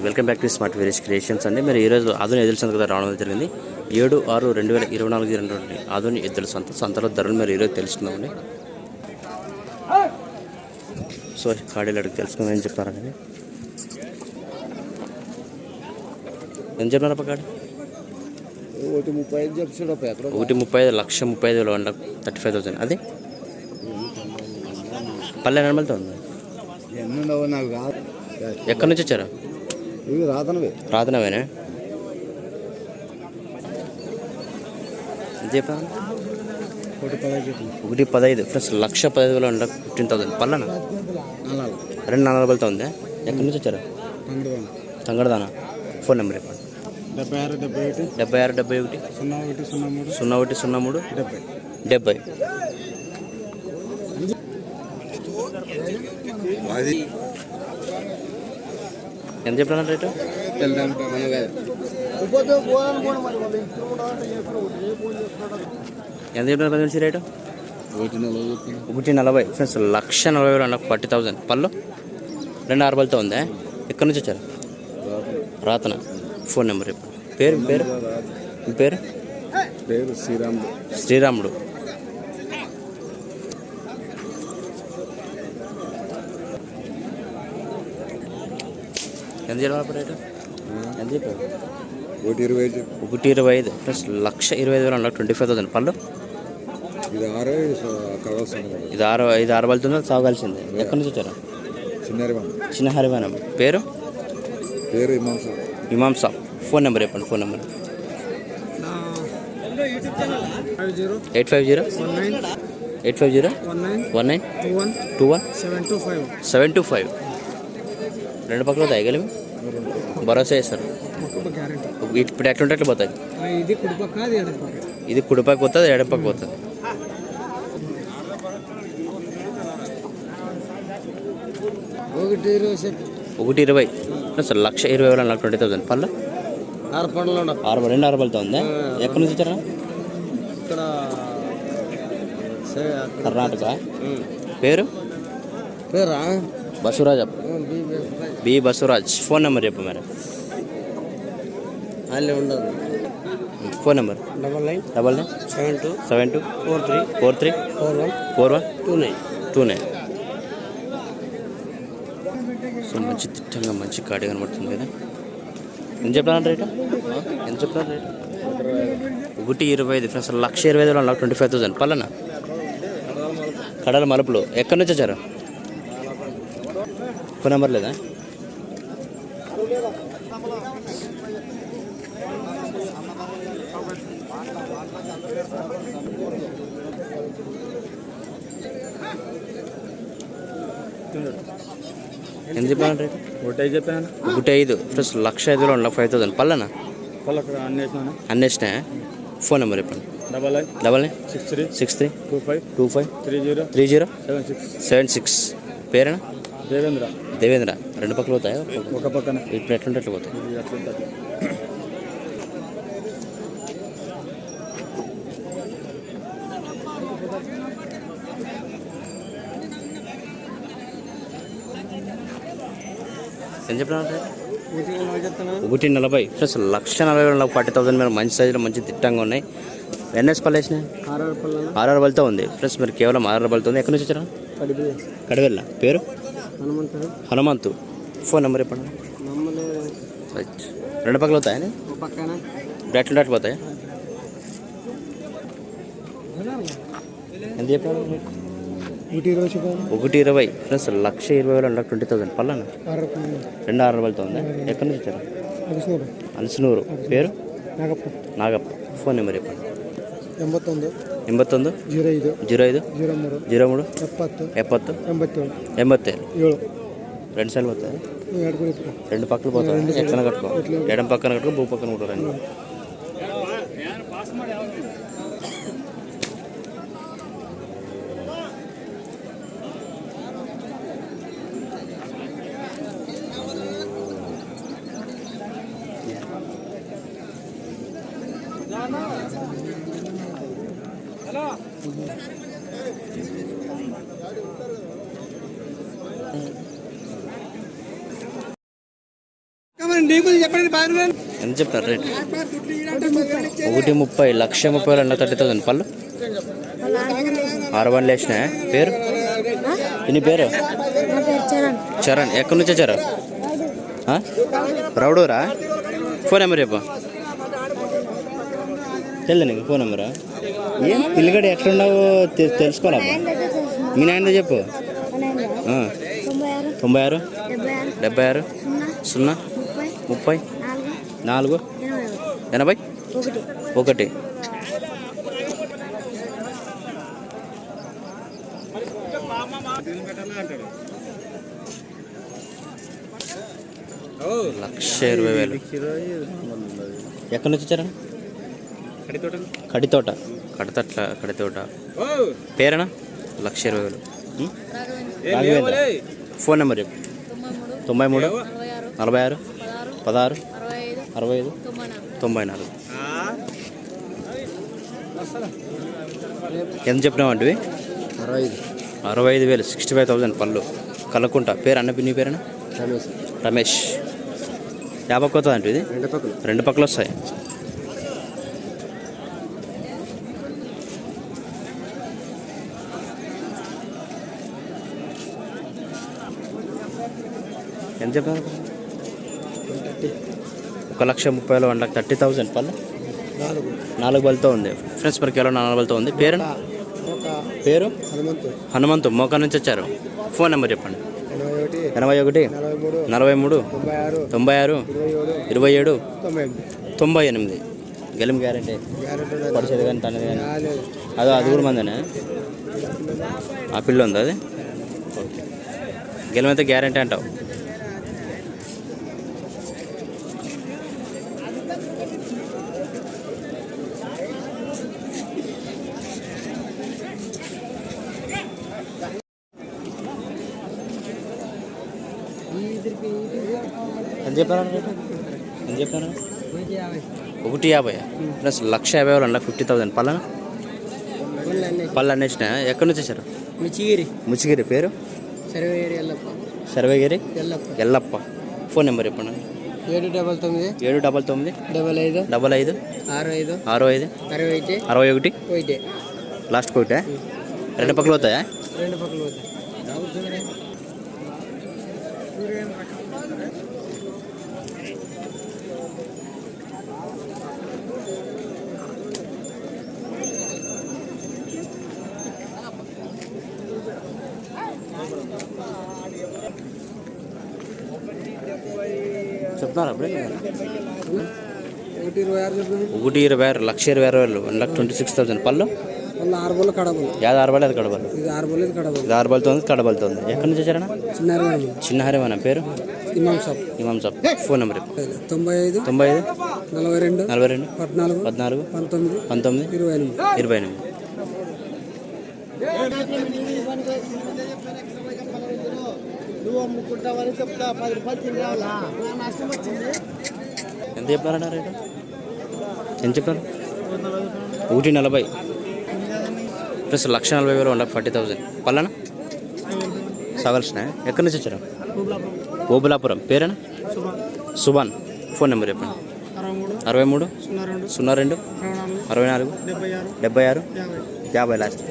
Welcome back to smart various creations అండి. మీరు ఈరోజు ఆధుని ఎదురు సంత కదా రావడం జరిగింది. ఏడు ఆరు రెండు వేల ఇరవై నాలుగు రెండు ఆధుని ఎద్దుల సంత. సంతలో ధరలు మీరు ఈరోజు తెలుసుకుందామండి. సో కాడీలు అడిగి తెలుసుకుందాం. ఏం చెప్పారండి ఎంత చెప్పినారు అప్ప కాడి ఒకటి ముప్పై ఐదు ఎకరం. ఒకటి ముప్పై ఐదు లక్ష ముప్పై ఐదు వేలు వంద థర్టీ ఫైవ్ థౌసండ్. అది? పల్లె నెలమలతో ఉంది? ఎక్కడి నుంచి వచ్చారు? ఇవి ఎంత చెప్పారు ఒకటి పదహైదు ప్లస్ లక్ష పదహైదు. వేలు వంద ఫిఫ్టీన్ థౌసండ్. పల్లెనా? రెండు నాలుగు వేలతో ఉంది? ఎక్కడి నుంచి వచ్చారు? తంగడదానా? ఫోన్ నెంబర్ చెప్పండి. డెబ్బై ఆరు డెబ్బై ఒకటి. డెబ్బై ఆరు డెబ్బై ఒకటి. సున్నా ఒకటి సున్నా మూడు. సున్నా ఒకటి సున్నా మూడు. డెబ్బై. డెబ్బై. అది ఎంత చెప్పినా రేటు? ఎంత చెప్పిన పది రేటు? ఒకటి నలభై. ఫ్రెండ్స్ లక్ష నలభై వేలు అన్న ఫార్టీ థౌసండ్. పళ్ళు? రెండు ఆరు బలతో ఉందా? ఎక్కడి నుంచి వచ్చారు? రాతన? ఫోన్ నెంబర్ పేరు పేరు? పేరు? పేరు శ్రీరాముడు. శ్రీరాముడు. ఎంత చెప్పారు రేటు? ఎంత చెప్పారు? ఒకటి ఇరవై ఐదు ఒకటి ఇరవై ఐదు. ప్లస్ లక్ష ఇరవై ఐదు వేలు అన్న ట్వంటీ ఫైవ్ థౌసండ్ పళ్ళు. ఇది ఆరు ఇది ఆరు ఇది ఆరు సాగాల్సిందే ఎక్కడి నుంచి వచ్చారు? చిన్న హరివానం పేరు? పేరు ఇమాం సాబ్ ఫోన్ నెంబర్ చెప్పండి phone number. Eight five zero? Eight five zero? One nine? One nine two one? Two one seven two five. Seven two five. రెండు పక్కల తగ్గలేము భరోసా చేస్తారు. ఇప్పుడు ఎట్లుంటే అట్లా పోతాయి. ఇది కుడిపక్క పోతుంది ఎడపక్క పోతుంది. ఒకటి ఇరవై ప్లస్ లక్ష ఇరవై వేల నాకు ట్వంటీ థౌసండ్ పళ్ళు? ఆరు ఉండవు ఆరు రెండు ఆరు బలతో ఉందా? ఎక్కడి నుంచి వచ్చారా? ఇక్కడ సరే, కర్ణాటక. పేరు? పేరా? బసవరాజ్ ఉమ్, బి- బసవరాజ్. ఫోన్ నెంబర్ చెప్పు మరి అల్లే ఉండదు. Phone number. Double nine double nine. Seven two seven two. Four three four three. Four one four one. Two nine. Two nine. So మంచి తిట్టంగా మంచి కాడి కనబడుతుంది కదా. ఎంత చెప్పాను రేటు? ఎంత చెప్పాను రేటు? ఒకటి ఇరవై ఐదు ఫ్రెండ్స్ లక్ష ఇరవై ఐదు నాకు ట్వంటీ ఫైవ్ థౌసండ్. పల్లెనా కడల మలుపులు. ఎక్కడి నుంచి వచ్చారు? ఫోన్ నెంబర్ లేదా? ఎంత చెప్పాను రేటు? ఒకటే చెప్పాను? ఒకటి ఐదు. ప్లస్ లక్ష ఐదు వేలు ఫైవ్ థౌసండ్ పల్లెనా అన్నేసిన? ఫోన్ నెంబర్ చెప్పండి. Double nine double nine? Six three six three? Two five two five? Three zero three zero? Seven six seven six. పేరేనా? Devendra. Devendra. రెండు పక్కలు పోతాయా? ఒక పక్కన. ఇప్పుడు ఎట్లుంటే ఎట్లా పోతాయి ఇది అట్లుంటుంది ఎంత చెప్పినా చెప్తాను ఒకటి నలభై. ప్లస్ లక్ష నలభై వేల ఫార్టీ థౌసండ్ మీరు మంచి సైజులో మంచి తిట్టంగా ఉన్నాయి. ఎన్ఎస్ పళ్ళు వేసినాయి ఆర్ఆర్ బల్తో ఉంది. ప్లస్ మీరు కేవలం ఆర్ఆర్ బల్తో ఉంది. ఎక్కడి నుంచి వచ్చారా? కడవెళ్ళ. పేరు? హనుమంతు. Phone number right. రెండు పక్కలు అవుతాయని ఒక పక్కన ఇప్పుడు ఎట్లా ఎట్లా పోతాయి ఎంత చెప్పాను ఒకటి ఇరవై. ప్లస్ లక్ష ఇరవై వేలు అంటారు ట్వంటీ థౌసండ్. పల్లన్న రెండు ఆరు వేలతో ఉంది? ఎక్కడి నుంచి వచ్చారు? అలసినూరు. పేరు? నాగప్ప. నాగప్ప. ఫోన్ నెంబర్ చెప్పండి. ಎಂಬತ್ತೊಂದು ಎಂಬತ್ತೊಂದು జీరో ಐದು ಜೀರೋ ಐದು ಜೀರೋ ಮೂರು ಜೀರೋ ಮೂರು ಎಪ್ಪತ್ತು ಎಪ್ಪತ್ತು ಎಂಬತ್ತೇಳು ಎಂಬತ್ತೇಳು ಏಳು రెండు సార్లు పోతాయి? రెండు పక్కలు పోతాయి? ఎక్కడ కట్టుకో. ఎడం పక్కన కట్టుకో భూ పక్కన కూడా రండి. ఎంత చెప్తారు రేట్? ఒకటి ముప్పై లక్ష ముప్పై అన్న థర్టీ థౌసండ్. పళ్ళు? ఆరు వన్ లేచిన పేరు? ఇన్ని పేరు? చరణ్. ఎక్కడి నుంచి వచ్చారు? రౌడూరా? ఫోన్ నెంబర్ చెప్పు. తెలియదు నీకు ఫోన్ నెంబరా? ఏం పిల్లగడ ఎక్కడున్నావో తె- తెలుసుకోవాలమ్మా. మీ నాయనతో చెప్పు. తొంభై ఆరు. డెబ్బై ఆరు. సున్నా. ముప్పై. నాలుగు. ఎనభై ఒకటి. ఒకటి. లక్ష ఇరవై వేలు. ఎక్కడి నుంచి వచ్చారా? కడితోట. కడితట్ల కడితోట. పేరేనా? లక్ష ఇరవై వేలు. ఫోన్ నెంబర్ చెప్పు. తొంభై మూడు నలభై ఆరు పదహారు అరవై ఐదు తొంభై నాలుగు. ఎంత చెప్పినావు అరవై ఐదు. అరవై ఐదు వేలు సిక్స్టీ ఫైవ్ థౌసండ్ పళ్ళు. కలకుంట పేరు అన్న నీ పేరేనా? రమేష్. రమేష్. యాభై కొత్త అంటే ఇది? రెండు పక్కలు రెండు పక్కలు వస్తాయి. ఎంత చెప్పారు? ఒక లక్ష ముప్పై వేలు వన్ లాక్ థర్టీ థౌసండ్ పళ్ళు. నాలుగు. నాలుగు బలతో ఉంది. ఫ్రెండ్స్ పర్ కిలో నాలుగు బలతో ఉంది. పేరు? పేరు? హనుమంతు. హనుమంతు. మోకా నుంచి వచ్చారు. ఫోన్ నెంబర్ చెప్పండి. ఎనభై ఒకటి నలభై మూడు తొంభై ఆరు ఇరవై ఏడు తొంభై ఎనిమిది. గెలిం గ్యారంటీ. పరిచయం కానీ తనది కానీ. అదో అది కూడా మందేనా? ఆ పిల్ల ఉంది అది? గెలమైతే గ్యారంటీ అంటావు. ఎంత చెప్పారా ఎంత చెప్పారా? ఒకటి యాభై. ప్లస్ లక్ష యాభై వేలు అండి ఫిఫ్టీ థౌసండ్. పల్లెన పళ్ళు అన్నేసిన ఎక్కడి నుంచి వచ్చారు? మిచిగిరి. ముచ్చిగిరి పేరు? సర్వేగిరి ఎల్లప్ప. ఫోన్ నెంబర్ చెప్పండి ఏడు డబల్ తొమ్మిది. ఏడు డబల్ తొమ్మిది. డబల్ ఐదు. డబల్ ఐదు. ఆరు ఐదు. ఆరు ఐదు. అరవై అయితే అరవై ఒకటి. పోయితే లాస్ట్ ఒకటే రెండు పక్కలు అవుతాయా రెండు పక్కలు పోతాయి. చెప్తున్నారు అప్పుడే? ఒకటి ఇరవై ఆరు లక్ష ఇరవై ఆరు వేలు one lakh twenty six thousand పళ్ళు మళ్ళీ ఆరు బోళ్ళు కడబలు. యాద అది కడబలు? ఇది ఆరు బోళ్ళు ఇది కడబలు. ఇది ఆరు బలతో ఉంది కడబలతో ఉంది. ఎక్కడి నుంచి వచ్చారన్నా? చిన్న హరిమన పేరు? ఇమాం సాబ్. ఇమాం సాబ్. Phone number. తొంభై ఐదు తొంభై ఐదు? నలభై రెండు నలభై రెండు? పద్నాలుగు పద్నాలుగు? పంతొమ్మిది పంతొమ్మిది? ఇరవై ఎనిమిది. ఇరవై ఎనిమిది. నువ్వు అమ్ముకుంటావని చెప్తా పది రూపాయలు నష్టం వచ్చింది. ఎంత చెప్పారన్నా రేటు? ఎంత చెప్పారు? ఒకటి నలభై. ప్లస్ లక్ష నలభై వేలు ఉండ ఫార్టీ థౌసండ్ పల్లనా? సవల్సిన ఎక్కడి నుంచి వచ్చారు? ఓబులాపురం పేరేనా? సుభాన్. ఫోన్ నెంబర్ చెప్పండి. అరవై మూడు సున్నా రెండు సున్నా రెండు అరవై నాలుగు డెబ్బై ఆరు యాభై లాస్ట్.